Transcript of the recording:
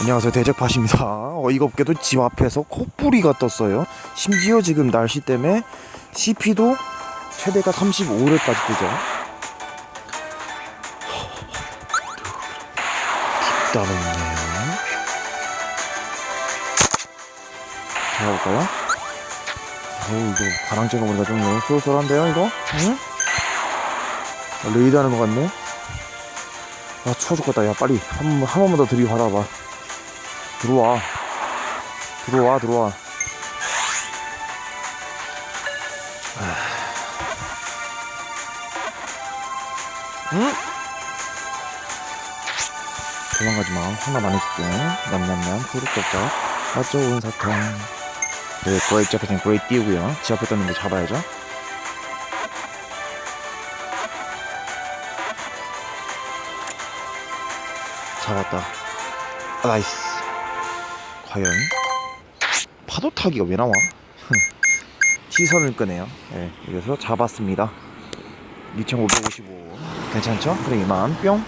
안녕하세요. 대적팟입니다. 어이가 없게도 집 앞에서 코뿌리가 떴어요. 심지어 지금 날씨 때문에 CP도 최대가 35래까지 뜨죠. 깊다롭네요. 들어볼까요? 어우 이거 가랑제가 보니까 좀 너무 쏠쏠한데요 이거? 응? 아, 레이드 하는 것 같네. 아 추워 죽겠다. 야 빨리. 한, 번- 한 번만 더 들이받아봐 들어와. 들어와 들어와. 아. 응? 도망가지마. 하나 많이 줄게. 냠냠냠. 구독자자 맛 좋은 사탕. 네 그레이트 잡혔으니 그레이트 띄우고요. 지 앞에 떴는데 잡아야죠. 잡았다. 아, 나이스 과연 파도 타기가 왜 나와? 시선을 끄네요. 네, 그래서 잡았습니다. 2555 괜찮죠? 그래 이만. 뿅